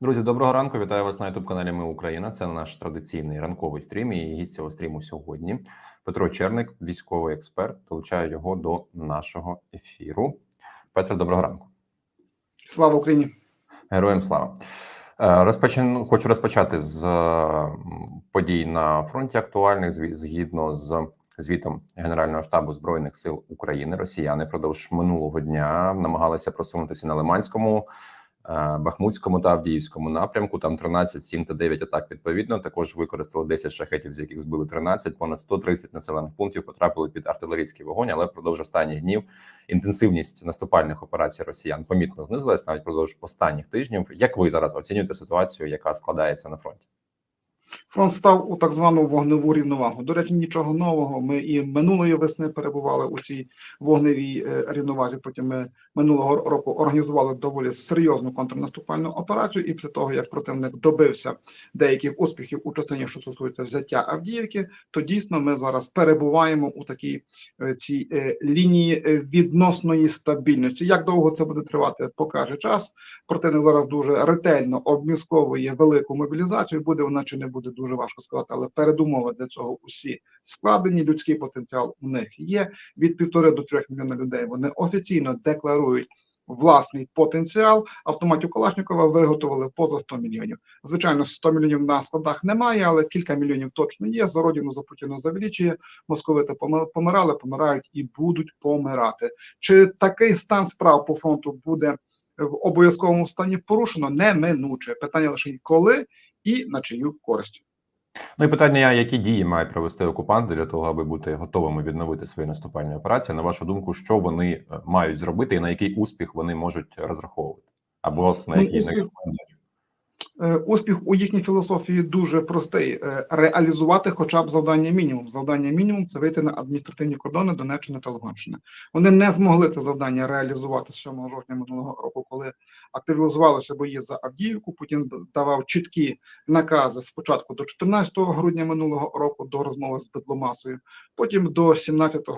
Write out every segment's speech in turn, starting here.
Друзі, доброго ранку. Вітаю вас на youtube каналі Ми Україна. Це наш традиційний ранковий стрім. І гість цього стріму сьогодні. Петро Черник, військовий експерт. Долучаю його до нашого ефіру. Петро, доброго ранку. Слава Україні! Героям слава. Е, Розпочну хочу розпочати з е, подій на фронті актуальних згідно з звітом Генерального штабу збройних сил України. Росіяни продовж минулого дня намагалися просунутися на Лиманському, Бахмутському та Авдіївському напрямку. Там 13, 7 та 9 атак відповідно. Також використали 10 шахетів, з яких збили 13. Понад 130 населених пунктів потрапили під артилерійський вогонь. Але впродовж останніх днів інтенсивність наступальних операцій росіян помітно знизилась навіть впродовж останніх тижнів. Як ви зараз оцінюєте ситуацію, яка складається на фронті? Фронт став у так звану вогневу рівновагу. До речі, нічого нового. Ми і минулої весни перебували у цій вогневій е, рівновазі. Потім ми минулого року організували доволі серйозну контрнаступальну операцію. І після того, як противник добився деяких успіхів у частині, що стосується взяття Авдіївки, то дійсно ми зараз перебуваємо у такій е, цій е, лінії відносної стабільності. Як довго це буде тривати, покаже час. Противник зараз дуже ретельно обмісковує велику мобілізацію. Буде вона чи не буде дуже важко сказати, але передумови для цього усі складені. Людський потенціал у них є. Від півтори до трьох мільйона людей вони офіційно декларують. Власний потенціал автоматів Калашникова виготовили поза 100 мільйонів. Звичайно, 100 мільйонів на складах немає, але кілька мільйонів точно є. За родину за Путіна завеличує. Московити помирали, помирають і будуть помирати. Чи такий стан справ по фронту буде в обов'язковому стані порушено? Неминуче. Питання лише коли і на чию користь. Ну і питання: які дії мають провести окупанти для того, аби бути готовими відновити свої наступальні операції? На вашу думку, що вони е, мають зробити, і на який успіх вони можуть розраховувати, або на Ну, який успіх- Успіх у їхній філософії дуже простий: Е, реалізувати хоча б завдання мінімум. Завдання мінімум це вийти на адміністративні кордони Донеччини та Луганщини. Вони не змогли це завдання реалізувати з 7 жовтня минулого року, коли активізувалися бої за Авдіївку. Путін давав чіткі накази спочатку до 14 грудня минулого року до розмови з Бедломасою, потім до 17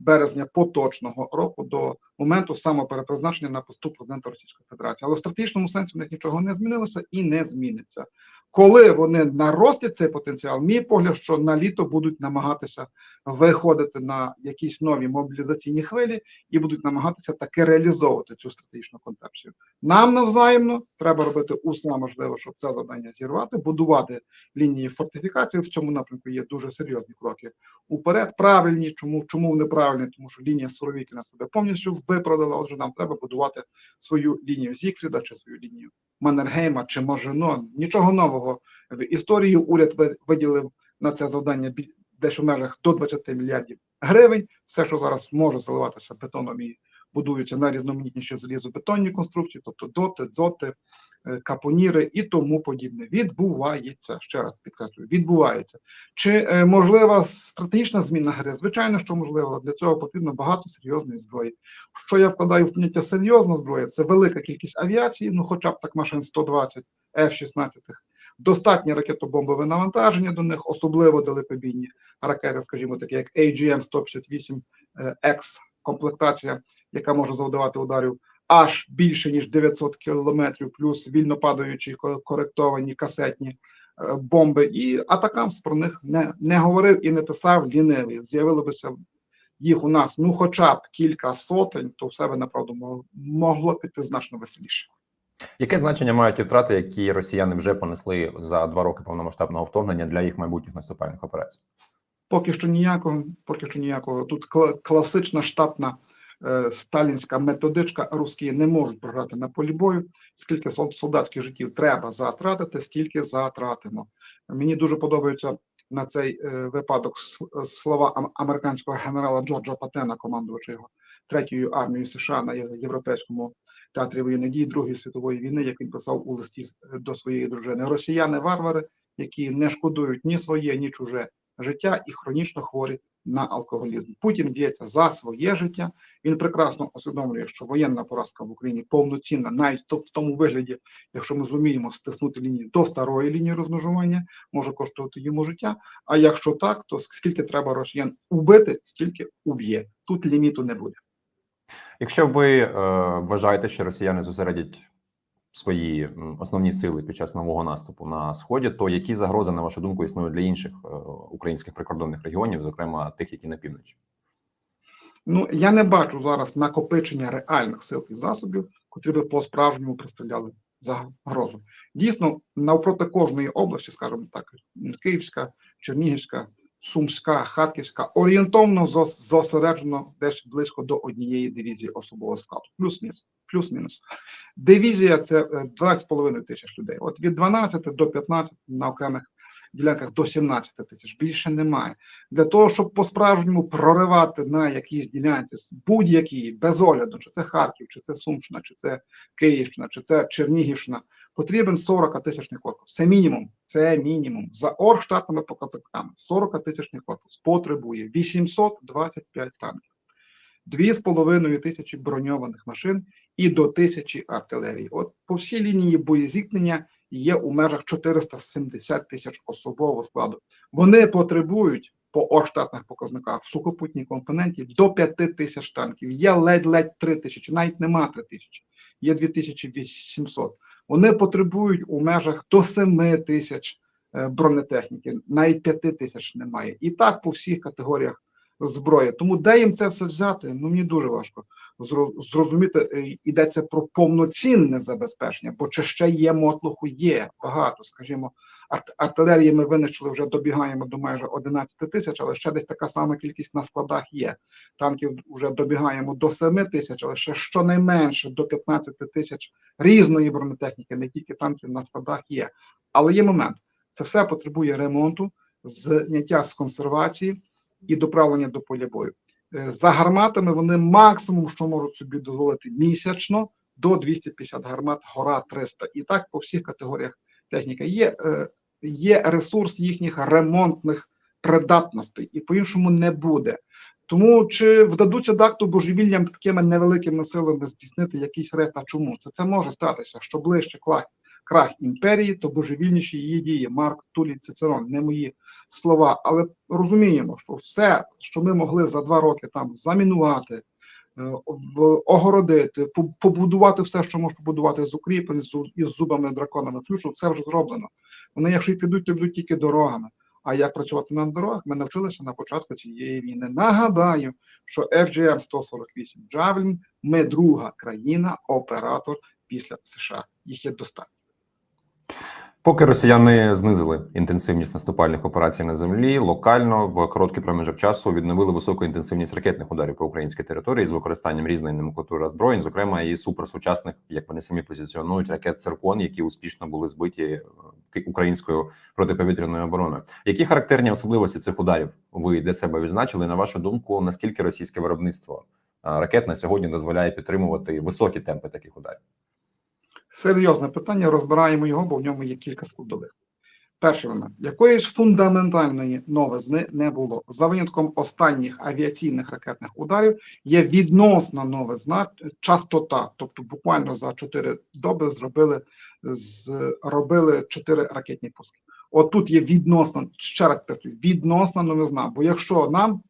березня поточного року до моменту самоперепризначення на посту президента Російської Федерації. Але в стратегічному сенсі в них нічого не змінилося і не зміниться. Коли вони наростять цей потенціал, мій погляд, що на літо будуть намагатися виходити на якісь нові мобілізаційні хвилі і будуть намагатися таки реалізовувати цю стратегічну концепцію. Нам навзаємно треба робити усе можливе, щоб це завдання зірвати, будувати лінії фортифікації. В цьому напрямку є дуже серйозні кроки уперед. Правильні, чому чому вони правильні? Тому що лінія Суровікіна себе повністю виправдала. Отже, нам треба будувати свою лінію Зікфріда чи свою лінію Маннергейма чи Можино. Нічого нового в історії. Уряд ви- виділив на це завдання десь у межах до 20 мільярдів гривень. Все, що зараз може заливатися бетоном і будуються найрізноманітніші залізобетонні конструкції, тобто доти, дзоти, е, капоніри і тому подібне. Відбувається ще раз підкреслюю, відбувається. Чи е, можлива стратегічна зміна гри? Звичайно, що можливо. Для цього потрібно багато серйозної зброї. Що я вкладаю в поняття серйозна зброя? Це велика кількість авіації, ну хоча б так машин 120, F-16, достатнє ракетобомбове навантаження до них, особливо далекобійні ракети, скажімо, такі як AGM-158X комплектація, яка може завдавати ударів аж більше ніж 900 кілометрів, плюс вільно падаючі ко- коректовані касетні е, бомби. І Атакамс про них не, не говорив і не писав лінивий. З'явилося б їх у нас ну, хоча б кілька сотень, то все би направду мо- могло піти значно веселіше. Яке значення мають втрати, які росіяни вже понесли за два роки повномасштабного вторгнення для їх майбутніх наступальних операцій? Поки що ніякого, поки що ніякого. Тут класична штатна е, сталінська методичка. Русські не можуть програти на полі бою. Скільки сол- солдатських життів треба затратити, стільки затратимо. Мені дуже подобаються на цей е, випадок слова американського генерала Джорджа Патена, командувача його третьою армією США на європейському театрі воєнних дій Другої світової війни, як він писав у листі до своєї дружини. Росіяни варвари, які не шкодують ні своє, ні чуже життя і хронічно хворі на алкоголізм. Путін б'ється за своє життя. Він прекрасно усвідомлює, що воєнна поразка в Україні повноцінна, навіть в тому вигляді, якщо ми зуміємо стиснути лінію до старої лінії розмежування, може коштувати йому життя. А якщо так, то скільки треба росіян убити, стільки уб'є. Тут ліміту не буде. Якщо ви е, вважаєте, що росіяни зосередять свої основні сили під час нового наступу на сході, то які загрози, на вашу думку, існують для інших е, українських прикордонних регіонів, зокрема тих, які на півночі? Ну я не бачу зараз накопичення реальних сил і засобів, котрі би по справжньому представляли загрозу. Дійсно, навпроти кожної області, скажімо так, Київська, Чернігівська, Сумська, Харківська, орієнтовно зос- зосереджено десь близько до однієї дивізії особового складу. Плюс-мінус. Плюс-мінус. Дивізія це е, 2,5 тисяч людей. От від 12 до 15 на окремих ділянках до 17 тисяч. Більше немає. Для того, щоб по-справжньому проривати на якійсь ділянці з будь-якій, без огляду, чи це Харків, чи це Сумщина, чи це Київщина, чи це Чернігівщина, потрібен 40 тисячний корпус. Це мінімум. Це мінімум. За оргштатними показниками 40 тисячний корпус потребує 825 танків, 2,5 тисячі броньованих машин і до тисячі артилерії. От по всій лінії боєзіткнення є у межах 470 тисяч особового складу. Вони потребують по оштатних показниках в сухопутній компоненті до 5 тисяч танків. Є ледь-ледь 3 тисячі, навіть нема 3 тисячі, є 2800. Вони потребують у межах до 7 тисяч е, бронетехніки, навіть 5 тисяч немає. І так по всіх категоріях зброї. Тому де їм це все взяти? Ну мені дуже важко зрозуміти, е, йдеться про повноцінне забезпечення, бо чи ще є мотлуху, є багато. Скажімо, арт- артилерії ми винищили, вже добігаємо до майже 11 тисяч, але ще десь така сама кількість на складах є. Танків вже добігаємо до 7 тисяч, але ще щонайменше до 15 тисяч різної бронетехніки, не тільки танків на складах є. Але є момент: це все потребує ремонту, зняття з консервації і доправлення до поля бою. Е, За гарматами вони максимум, що можуть собі дозволити місячно, до 250 гармат, гора 300. І так по всіх категоріях техніки. Є, е, є ресурс їхніх ремонтних придатностей, і по-іншому не буде. Тому чи вдадуться дакту божевіллям такими невеликими силами здійснити якийсь рейд, а чому? Це, це може статися, що ближче крах, крах імперії, то божевільніші її дії. Марк Тулій Цицерон, не мої слова, але розуміємо, що все, що ми могли за два роки там замінувати, е, огородити, побудувати все, що можна побудувати з укріплень, із зубами драконами, флюшу, все вже зроблено. Вони, якщо й підуть, то підуть тільки дорогами. А як працювати на дорогах, ми навчилися на початку цієї війни. Нагадаю, що FGM 148 Javelin – ми друга країна, оператор після США. Їх є достатньо. Поки росіяни знизили інтенсивність наступальних операцій на землі, локально в короткий проміжок часу відновили високу інтенсивність ракетних ударів по українській території з використанням різної номенклатури озброєнь, зокрема і суперсучасних, як вони самі позиціонують, ракет циркон, які успішно були збиті е, українською протиповітряною обороною. Які характерні особливості цих ударів ви для себе відзначили? На вашу думку, наскільки російське виробництво е, ракет на сьогодні дозволяє підтримувати високі темпи таких ударів? Серйозне питання, розбираємо його, бо в ньому є кілька складових. Перший момент. Якоїсь фундаментальної новизни не було. За винятком останніх авіаційних ракетних ударів є відносна новизна, частота. Тобто буквально за 4 доби зробили, зробили 4 ракетні пуски. От тут є відносно, ще раз підкреслюю, відносна новизна. Бо якщо нам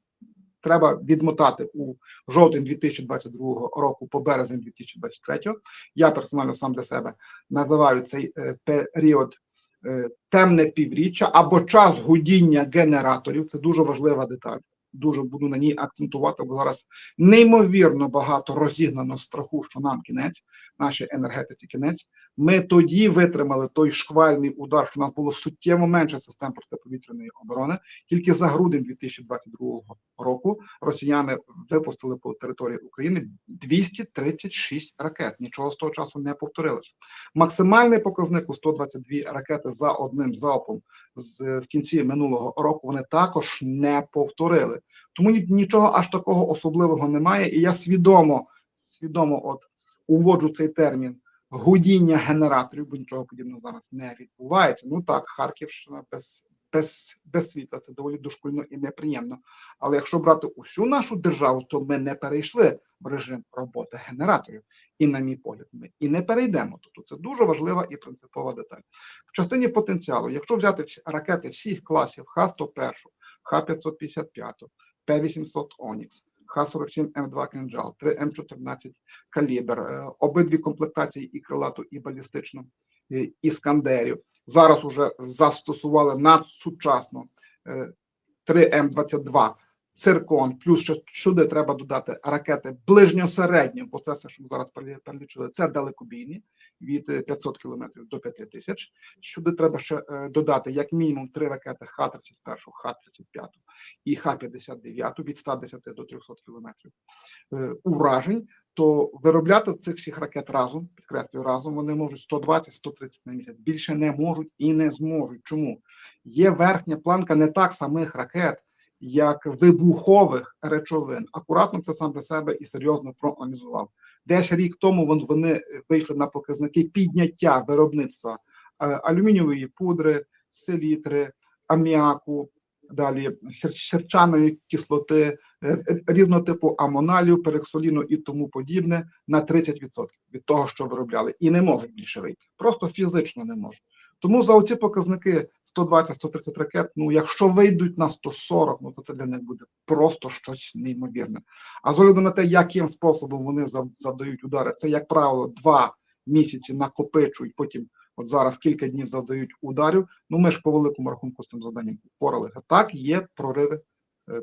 треба відмотати у жовтень 2022 року по березень 2023, я персонально сам для себе називаю цей е, період е, темне півріччя або час гудіння генераторів. Це дуже важлива деталь. Дуже буду на ній акцентувати, бо зараз неймовірно багато розігнано страху, що нам кінець, нашій енергетиці кінець. Ми тоді витримали той шквальний удар, що у нас було суттєво менше систем протиповітряної оборони. Тільки за грудень 2022 року росіяни випустили по території України 236 ракет. Нічого з того часу не повторилося. Максимальний показник у 122 ракети за одним залпом з в кінці минулого року. Вони також не повторили. Тому нічого аж такого особливого немає. І я свідомо свідомо от уводжу цей термін гудіння генераторів, бо нічого подібного зараз не відбувається. Ну так, Харківщина без, без, без світла це доволі дошкульно і неприємно. Але якщо брати усю нашу державу, то ми не перейшли в режим роботи генераторів. І, на мій погляд, ми і не перейдемо. Тобто це дуже важлива і принципова деталь. В частині потенціалу, якщо взяти ракети всіх класів Х-101, Х-555, П-800 Онікс, Х-47 М2 «Кинджал», 3 М14 «Калібр», е, обидві комплектації і крилату, і балістичну е, «Іскандерів». Зараз уже застосували надсучасно е, 3 М22 циркон, плюс ще сюди треба додати ракети ближньосереднього, бо це все, що ми зараз перелі- перелічили, це далекобійні від е, 500 кілометрів до 5000. Сюди треба ще е, додати як мінімум три ракети Х-31, Х-35 і Х-59 від 110 до 300 кілометрів е, уражень, то виробляти цих всіх ракет разом, підкреслюю, разом вони можуть 120-130 на місяць. Більше не можуть і не зможуть. Чому? Є верхня планка не так самих ракет, як вибухових речовин. Акуратно це сам для себе і серйозно проаналізував. Десь рік тому вони вийшли на показники підняття виробництва е, алюмінієвої пудри, селітри, аміаку, далі сер- сірчаної кислоти, різного типу амоналію, перексоліну і тому подібне на 30% від того, що виробляли, і не можуть більше вийти. Просто фізично не можуть. Тому за оці показники 120-130 ракет, ну якщо вийдуть на 140, ну то це для них буде просто щось неймовірне. А з огляду на те, яким способом вони зав- завдають удари, це, як правило, два місяці накопичують, потім от зараз кілька днів завдають ударів. Ну ми ж по великому рахунку з цим завданням впорали. Так, є прориви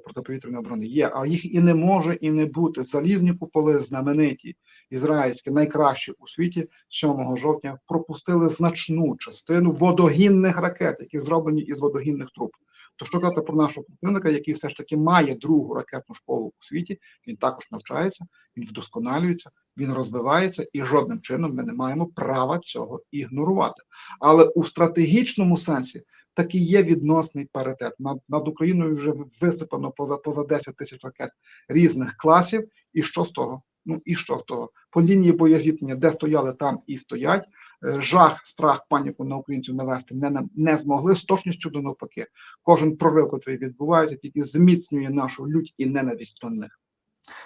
протиповітряної оборони. Є, а їх і не може і не бути. Залізні куполи знамениті ізраїльські, найкращі у світі 7 жовтня пропустили значну частину водогінних ракет, які зроблені із водогінних труб. То що казати про нашого противника, який все ж таки має другу ракетну школу у світі, він також навчається, він вдосконалюється, він розвивається, і жодним чином ми не маємо права цього ігнорувати. Але у стратегічному сенсі таки є відносний паритет. Над, над Україною вже висипано поза поза 10 тисяч ракет різних класів. І що з того? Ну і що з того? По лінії боєзіткнення, де стояли, там і стоять. Е, Жах, страх, паніку на українців навести не, не, не змогли з точністю до навпаки. Кожен прорив, який відбувається, тільки зміцнює нашу лють і ненависть до них.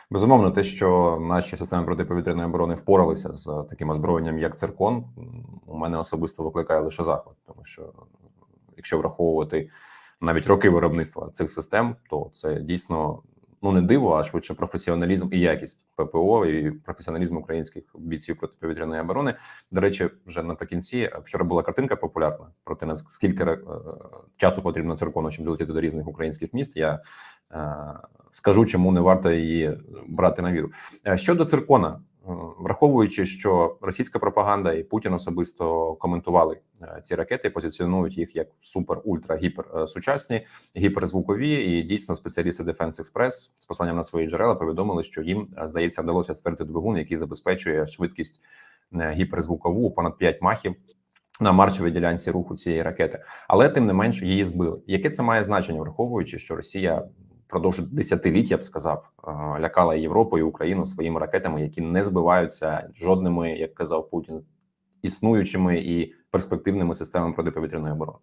Безумовно, те, що наші системи протиповітряної оборони впоралися з таким озброєнням, як циркон, у мене особисто викликає лише захват, тому що якщо враховувати навіть роки виробництва цих систем, то це дійсно ну не диво, а швидше професіоналізм і якість ППО і професіоналізм українських бійців протиповітряної оборони. До речі, вже наприкінці вчора була картинка популярна про те, наскільки е, часу потрібно циркону, щоб долетіти до різних українських міст. Я е, скажу, чому не варто її брати на віру. Е, Щодо циркона, е, враховуючи, що російська пропаганда і Путін особисто коментували е, ці ракети, позиціонують їх як супер, ультра, гіпер е, сучасні, гіперзвукові, і дійсно спеціалісти Defense Express з посланням на свої джерела повідомили, що їм е, здається вдалося створити двигун, який забезпечує швидкість е, гіперзвукову понад 5 махів. На маршовій ділянці руху цієї ракети, але тим не менш її збили. Яке це має значення, враховуючи, що Росія впродовж десятиліть, я б сказав, е, лякала Європу і Україну своїми ракетами, які не збиваються жодними, як казав Путін, існуючими і перспективними системами протиповітряної оборони.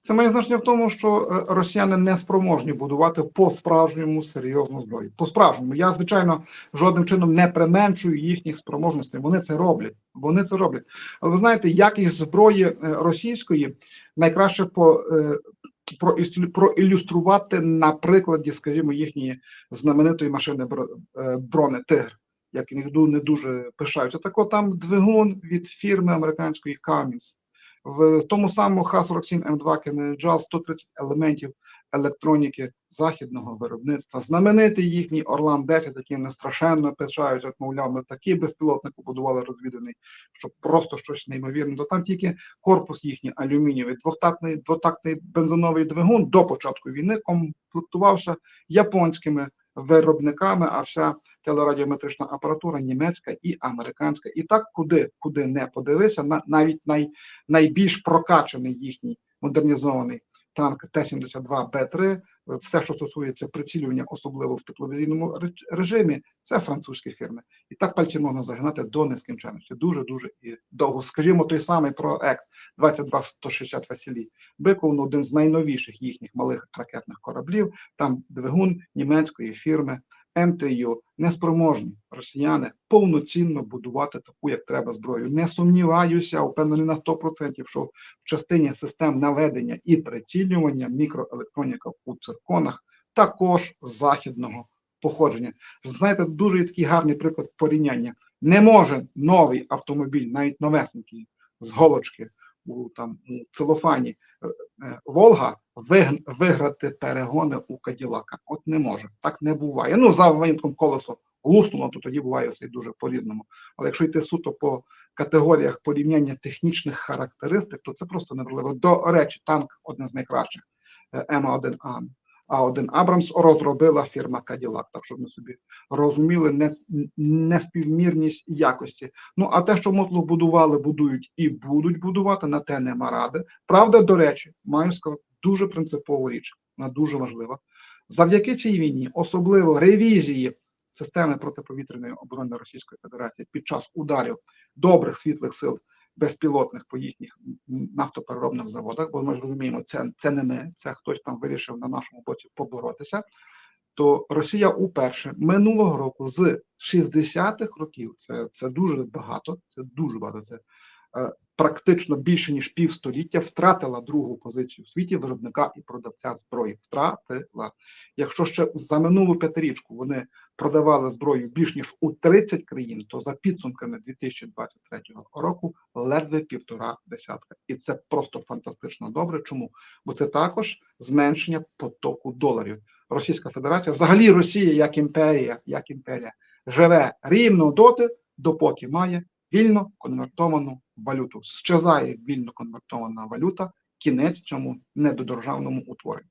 Це має значення в тому, що е, росіяни не спроможні будувати по справжньому серйозну зброю. По справжньому я звичайно жодним чином не применшую їхніх спроможностей. Вони це роблять. Вони це роблять. Але ви знаєте, якість зброї е, російської найкраще по проілюструвати на прикладі, скажімо, їхньої знаменитої машини е, брони Тигр. Як не дуже пишаються. Так от там двигун від фірми американської Cummins. В тому самому Х-47 М2 Кенеджал 130 елементів електроніки західного виробництва. Знаменитий їхній Орлан 10, який не страшенно пишають, як мовляв, ми такий безпілотник побудували розвідуваний, що просто щось неймовірне. То там тільки корпус їхній алюмінієвий, двотактний, двотактний бензиновий двигун до початку війни комплектувався японськими виробниками, а вся телерадіометрична апаратура німецька і американська. І так, куди, куди не подивися, на, навіть най, найбільш прокачаний їхній модернізований танк Т-72Б3, все, що стосується прицілювання, особливо в тепловійному реж- режимі, це французькі фірми. І так пальці можна загинати до нескінченності. Дуже дуже і довго. Скажімо, той самий проект 22160 Василій Биков, один з найновіших їхніх малих ракетних кораблів. Там двигун німецької фірми МТЮ неспроможні росіяни повноцінно будувати таку, як треба зброю. Не сумніваюся, впевнений на 100%, що в частині систем наведення і прицілювання мікроелектроніка у цирконах також західного походження. Знаєте, дуже такий гарний приклад порівняння. Не може новий автомобіль, навіть новесенький, з голочки у там у целофані е, е, Волга виграти перегони у Каділака. От не може. Так не буває. Ну, за винятком колесо луснуло, то тоді буває все дуже по-різному. Але якщо йти суто по категоріях порівняння технічних характеристик, то це просто неможливо. До речі, танк один з найкращих е, М1А. А1 Абрамс розробила фірма Cadillac, так щоб ми собі розуміли не- неспівмірність якості. Ну а те, що мотлу будували, будують і будуть будувати, на те нема ради. Правда, до речі, маю сказати дуже принципову річ, вона дуже важлива. Завдяки цій війні, особливо ревізії системи протиповітряної оборони Російської Федерації під час ударів добрих світлих сил безпілотних по їхніх нафтопереробних заводах, бо ми ж розуміємо, це, це не ми, це хтось там вирішив на нашому боці поборотися. То Росія уперше минулого року з 60-х років, це, це дуже багато, це дуже багато. Це е, практично більше ніж півстоліття втратила другу позицію в світі виробника і продавця зброї. Втратила. Якщо ще за минулу п'ятирічку вони продавали зброю більш ніж у 30 країн, то за підсумками 2023 року ледве півтора десятка. І це просто фантастично добре. Чому? Бо це також зменшення потоку доларів. Російська Федерація, взагалі Росія як імперія, як імперія, живе рівно доти, допоки має вільно конвертовану валюту. Щезає вільно конвертована валюта, кінець цьому недодержавному утворенню.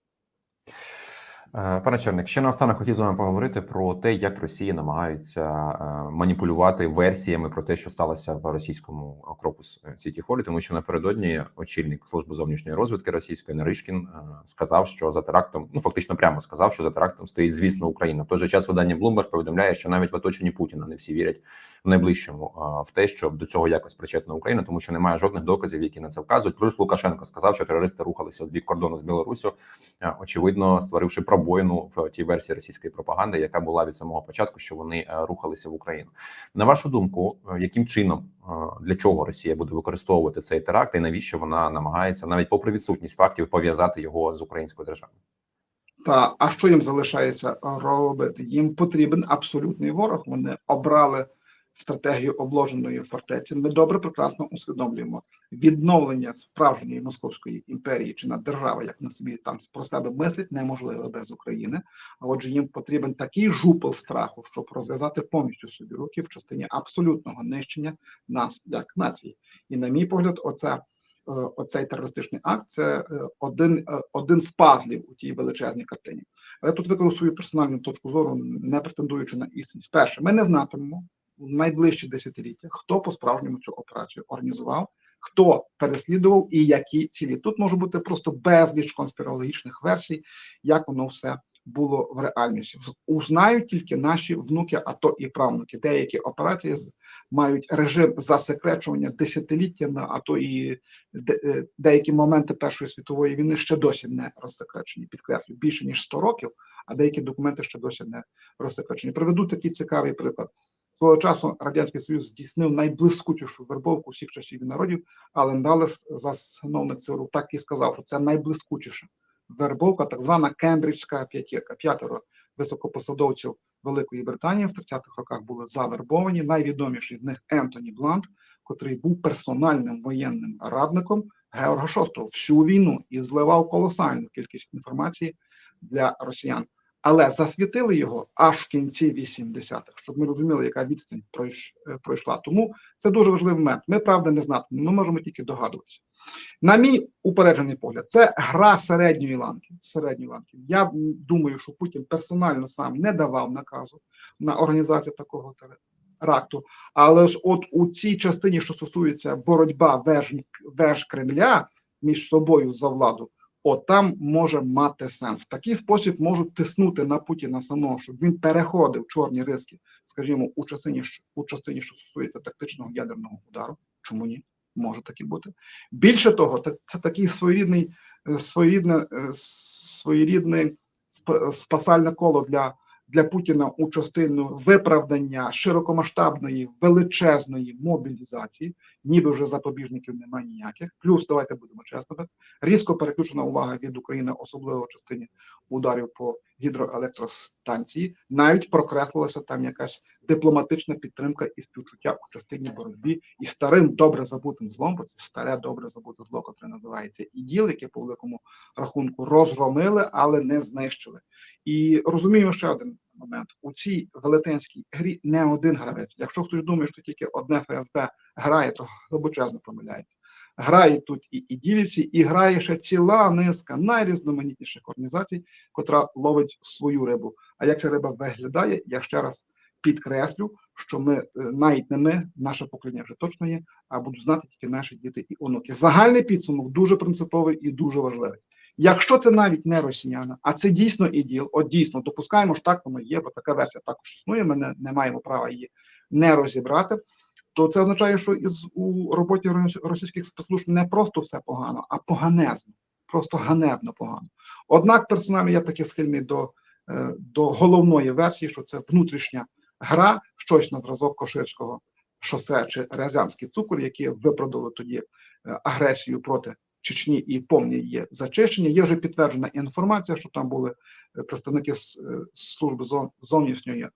Е, Пане Черник, ще наостанок хотів з вами поговорити про те, як Росія намагається е, маніпулювати версіями про те, що сталося в російському Крокус Сіті Холі, тому що напередодні очільник служби зовнішньої розвідки російської Наришкін е, сказав, що за терактом, ну фактично прямо сказав, що за терактом стоїть, звісно, Україна. В той же час видання Bloomberg повідомляє, що навіть в оточенні Путіна не всі вірять в найближчому е, в те, що до цього якось причетна Україна, тому що немає жодних доказів, які на це вказують. Плюс Лукашенко сказав, що терористи рухалися в бік кордону з Білоруссю, е, очевидно, створивши пробоїну в тій версії російської пропаганди, яка була від самого початку, що вони е, рухалися в Україну. На вашу думку, е, яким чином е, для чого Росія буде використовувати цей теракт, і навіщо вона намагається навіть попри відсутність фактів пов'язати його з українською державою? Та а що їм залишається робити? Їм потрібен абсолютний ворог. Вони обрали стратегію обложеної фортеці. Ми добре прекрасно усвідомлюємо відновлення справжньої московської імперії чи на держави, як на собі там про себе мислить, неможливе без України. А отже, їм потрібен такий жупел страху, щоб розв'язати повністю собі руки в частині абсолютного нищення нас як нації. І на мій погляд, оце. е, Оцей терористичний акт це е, один, е, один з пазлів у тій величезній картині. Але тут використаю свою персональну точку зору, не претендуючи на істинність. Перше, ми не знатимемо найближчі десятиліття, хто по-справжньому цю операцію організував, хто переслідував і які цілі. Тут може бути просто безліч конспірологічних версій, як воно все було в реальності. Узнають тільки наші внуки, а то і правнуки. Деякі операції мають режим засекречування десятиліттями, а то і е, деякі моменти Першої світової війни ще досі не розсекречені. Підкреслю більше ніж 100 років, а деякі документи ще досі не розсекречені. Приведу такий цікавий приклад. Свого часу Радянський Союз здійснив найблискучішу вербовку всіх часів і народів, але Далес, засновник ЦРУ, так і сказав, що це найблискучіша вербовка, так звана Кембриджська п'ятірка. П'ятеро високопосадовців Великої Британії в 30-х роках були завербовані. Найвідоміший з них Ентоні Блант, котрий був персональним воєнним радником Георга VI всю війну і зливав колосальну кількість інформації для росіян. Але засвітили його аж в кінці 80-х, щоб ми розуміли, яка відстань пройш- е, пройшла. Тому це дуже важливий момент. Ми правда не знатимемо, ми можемо тільки догадуватися. На мій упереджений погляд, це гра середньої ланки. Середньої ланки. Я думаю, що Путін персонально сам не давав наказу на організацію такого теракту. Але ж от у цій частині, що стосується боротьба веж, веж Кремля між собою за владу, от там може мати сенс. Такий спосіб можуть тиснути на Путіна самого, щоб він переходив чорні риски, скажімо, у частині, у частині, що стосується тактичного ядерного удару. Чому ні? Може таке бути. Більше того, це, такий своєрідний, е, своєрідне, е, своєрідне сп- спасальне коло для, для Путіна у частину виправдання широкомасштабної величезної мобілізації, ніби вже запобіжників немає ніяких. Плюс давайте будемо чесними. Різко переключена увага від України, особливо в частині ударів по гідроелектростанції. Навіть прокреслилася там якась дипломатична підтримка і співчуття у частині боротьбі і старим добре забутим злом, бо це старе добре забуте зло, котре називається іділ, яке по великому рахунку розгромили, але не знищили. І розуміємо ще один момент: у цій велетенській грі не один гравець. Якщо хтось думає, що тільки одне ФСБ грає, то глибочезно помиляється. Грає тут і іділівці, і грає ще ціла низка найрізноманітніших організацій, котра ловить свою рибу. А як ця риба виглядає, я ще раз підкреслю, що ми е, навіть не ми, наше покоління вже точно є, а будуть знати тільки наші діти і онуки. Загальний підсумок дуже принциповий і дуже важливий. Якщо це навіть не росіяни, а це дійсно іділ, от дійсно допускаємо що так воно є, бо така версія також існує. Ми не, не маємо права її не розібрати. То це означає, що із у роботі рос- російських спецслужб не просто все погано, а поганезно, просто ганебно погано. Однак персонально я таки схильний до, е, до головної версії, що це внутрішня гра, щось на зразок Коширського шосе чи Рязанський цукор, які виправдали тоді е, агресію проти Чечні і повні її зачищення. Є вже підтверджена інформація, що там були е, представники е, служби зовнішньої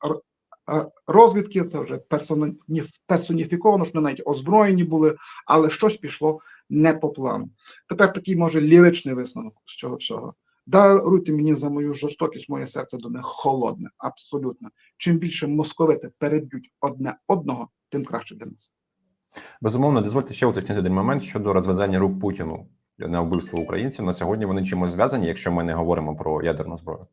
розвідки. Це вже персоніф- персоніфіковано, що навіть озброєні були, але щось пішло не по плану. Тепер такий може ліричний висновок з цього всього. Даруйте мені за мою жорстокість, моє серце до них холодне, абсолютно. Чим більше московити переб'ють одне одного, тим краще для нас. Безумовно, дозвольте ще уточнити один момент щодо розв'язання рук Путіну на вбивство українців. На сьогодні вони чимось зв'язані, якщо ми не говоримо про ядерну зброю.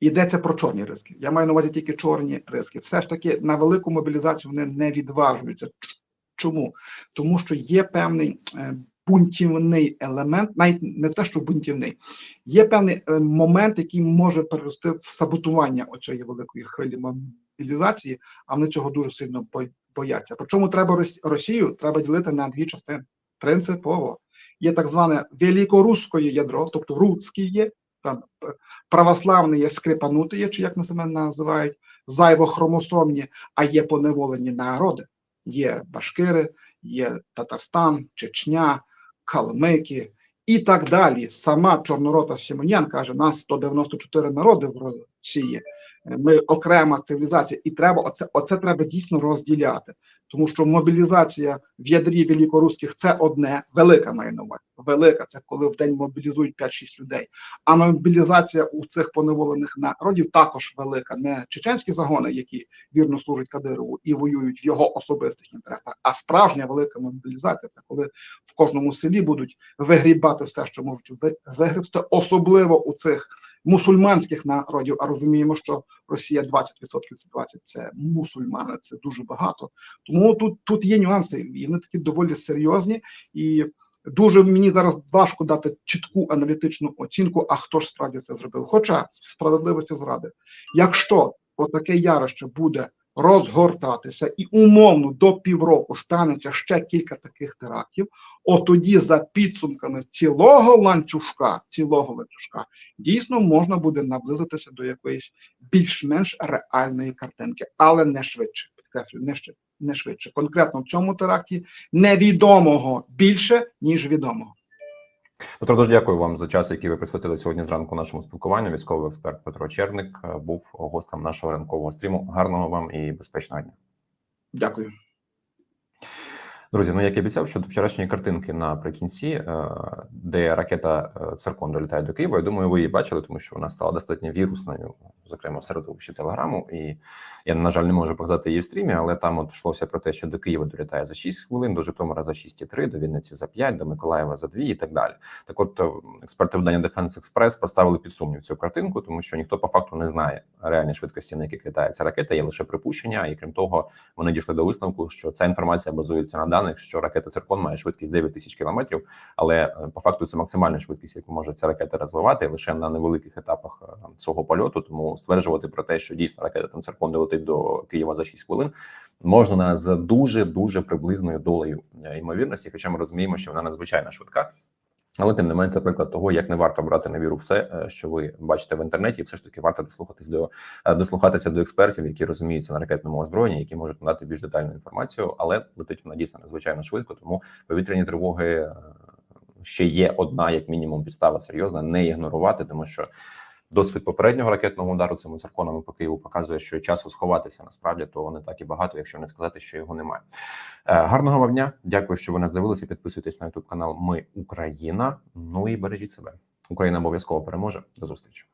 Йдеться про чорні риски. Я маю на увазі тільки чорні риски. Все ж таки на велику мобілізацію вони не відважуються. Чому? Тому що є певний е, бунтівний елемент, навіть не те, що бунтівний, є певний е, момент, який може перерости в саботування оцієї великої хвилі мобілізації, а вони цього дуже сильно бояться. Причому треба Рос- Росію треба ділити на дві частини. Принципово є так зване великоруське ядро, тобто руцьке є, там православне є скрипанути є, чи як на себе називають, зайвохромосомні, а є поневолені народи. Є башкири, є Татарстан, Чечня, Калмики і так далі. Сама Чорнорота Сімонян каже: нас 194 народи в Росії. Ми окрема цивілізація, і треба оце, оце треба дійсно розділяти, тому що мобілізація в ядрі великоруських це одне, велика має на увазі. Велика це коли в день мобілізують 5-6 людей. А мобілізація у цих поневолених народів також велика. Не чеченські загони, які вірно служать Кадирову і воюють в його особистих інтересах, а справжня велика мобілізація це коли в кожному селі будуть вигрібати все, що можуть ви- вигребсти, особливо у цих мусульманських народів. А розуміємо, що Росія 20% це 20 це мусульмани, це дуже багато. Тому тут, тут є нюанси, і вони такі доволі серйозні і. Дуже мені зараз важко дати чітку аналітичну оцінку, а хто ж справді це зробив. Хоча справедливості зради, якщо отаке ярище буде розгортатися і умовно до півроку станеться ще кілька таких терактів, от тоді за підсумками цілого ланцюжка, цілого ланцюжка, дійсно можна буде наблизитися до якоїсь більш-менш реальної картинки, але не швидше. Підкреслюю, не ще не швидше. Конкретно в цьому теракті невідомого більше ніж відомого. Петро, дуже дякую вам за час, який ви присвятили сьогодні зранку нашому спілкуванню. Військовий експерт Петро Черник е, був гостем нашого ранкового стріму. Гарного вам і безпечного дня. Дякую. Друзі, ну як і обіцяв, щодо вчорашньої картинки наприкінці, е, де ракета е, Циркон долітає до Києва. Я думаю, ви її бачили, тому що вона стала достатньо вірусною, зокрема в середовищі телеграму. І я, на жаль, не можу показати її в стрімі, але там от йшлося про те, що до Києва долітає за 6 хвилин, до Житомира за 6,3, до Вінниці за 5, до Миколаєва за 2 і так далі. Так, от е, експерти видання Defense Express поставили під сумнів цю картинку, тому що ніхто по факту не знає реальні швидкості, на яких літає ця ракета. Є лише припущення, і крім того, вони дійшли до висновку, що ця інформація базується на даних, що ракета Циркон має швидкість 9 тисяч кілометрів, але е, по факту це максимальна швидкість, яку може ця ракета розвивати лише на невеликих етапах е, свого польоту. Тому стверджувати про те, що дійсно ракета там Циркон долетить до Києва за 6 хвилин, можна з дуже дуже приблизною долею е, ймовірності, хоча ми розуміємо, що вона надзвичайно швидка. Але тим не менше, це приклад того, як не варто брати на віру все, е, що ви бачите в інтернеті, і все ж таки варто дослухатись до е, дослухатися до експертів, які розуміються на ракетному озброєнні, які можуть надати більш детальну інформацію, але летить вона дійсно надзвичайно швидко. Тому повітряні тривоги е, ще є одна, як мінімум, підстава серйозна, не ігнорувати, тому що. Досвід попереднього ракетного удару цими цирконами по Києву показує, що часу сховатися насправді то не так і багато, якщо не сказати, що його немає. Е, Гарного вам дня. Дякую, що ви нас дивилися. Підписуйтесь на YouTube канал Ми Україна. Ну і бережіть себе. Україна обов'язково переможе. До зустрічі.